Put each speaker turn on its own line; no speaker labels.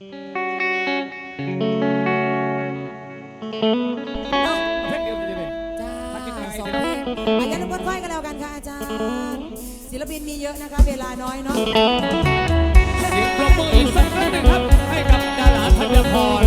น้
องอาจารย์ทุกคนค่อยกันแล้วกันค่ะอาจารย์ศิลปินมีเยอะนะคะ เวลาน้อยเนาะ
เสียงปรบมืออีกสักครั้งหนึ่งครับ ให้กับดาราธัญพร